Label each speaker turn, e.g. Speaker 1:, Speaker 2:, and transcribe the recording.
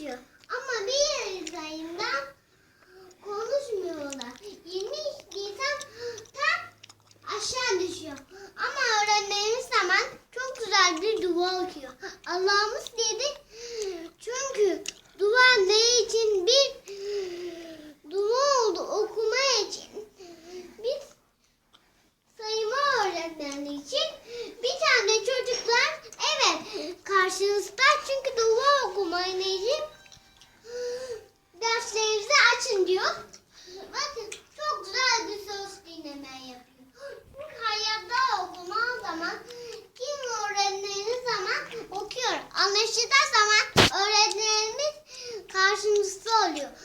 Speaker 1: konuşuyor. Ama bir yüzeyimden konuşmuyorlar. 20 Nisan tam aşağı düşüyor. Ama öğrendiğimiz zaman çok güzel bir dua okuyor. Allah'ımız dedi çünkü dua ne için bir dua oldu okuma için. Biz sayımı öğretmenliği için bir tane çocuklar evet karşınızda çünkü dua 我们学到什么？